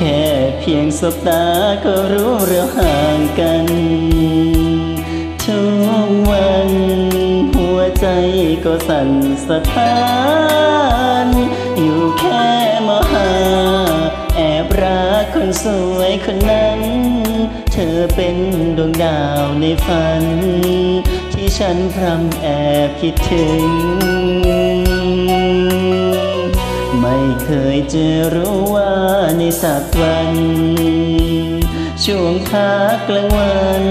แค่เพียงสบตาก็รู้เราห่างกันทุกวัน หัวใจก็สั่นสะท้าน อยู่แค่มหา แอบรักคนสวยคนนั้น เธอเป็นดวงดาวในฝัน ที่ฉันพรำแอบคิดถึง เคยจะรู้ว่าในสักวัน ช่วงพักกลางวัน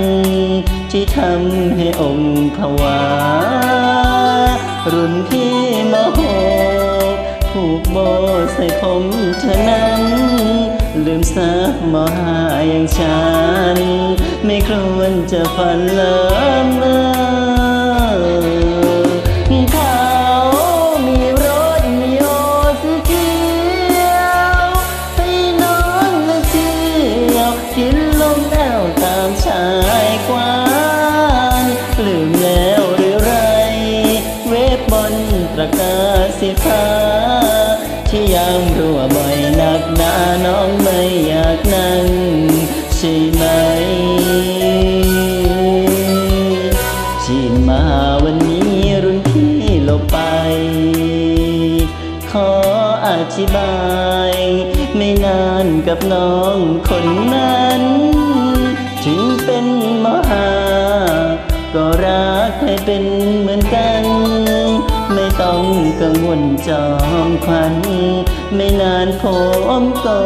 ที่ทำให้องค์ผวา รุ่นพี่มโหกผูกโบใส่ผมเธอนั้น ลืมสักมหาอย่างฉัน ไม่ควรจะฝันเลิมเลือ้าที่ยังรั่วบ่อยนักหนาน้องไม่อยากนั่งใช่ไหมที่มาวันนี้รุ่นพี่ลบไป ขออธิบาย ไม่นานกับน้องคนนั้น ถึงเป็นมหา ก็รักให้เป็นเหมือนกัน ต้องกังวลจอมควัน ไม่นานผมก็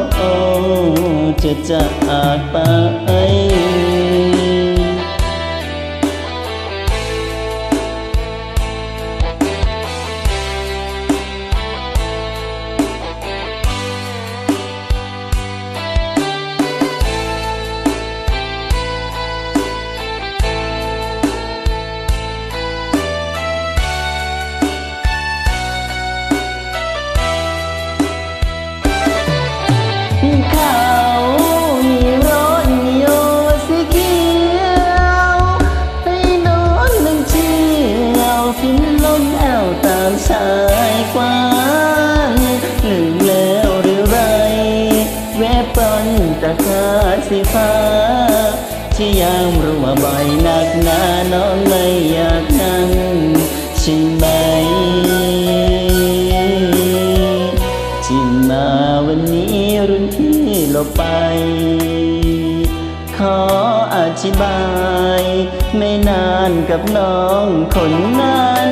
จะจากไป ที่ยามรัวบ่อยนักหนาน้องไม่อยากนั่งใช่ไหมที่มาวันนี้รุ่นพี่ลบไป ขออธิบาย ไม่นานกับน้องคนนั้น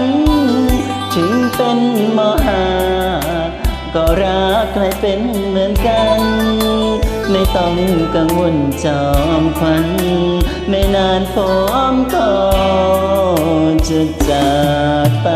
ถึงเป็นมหา ก็รักใครเป็นเหมือนกัน ไม่ต้องกังวลจอมควัน ไม่นานพร้อมก็จะจากไป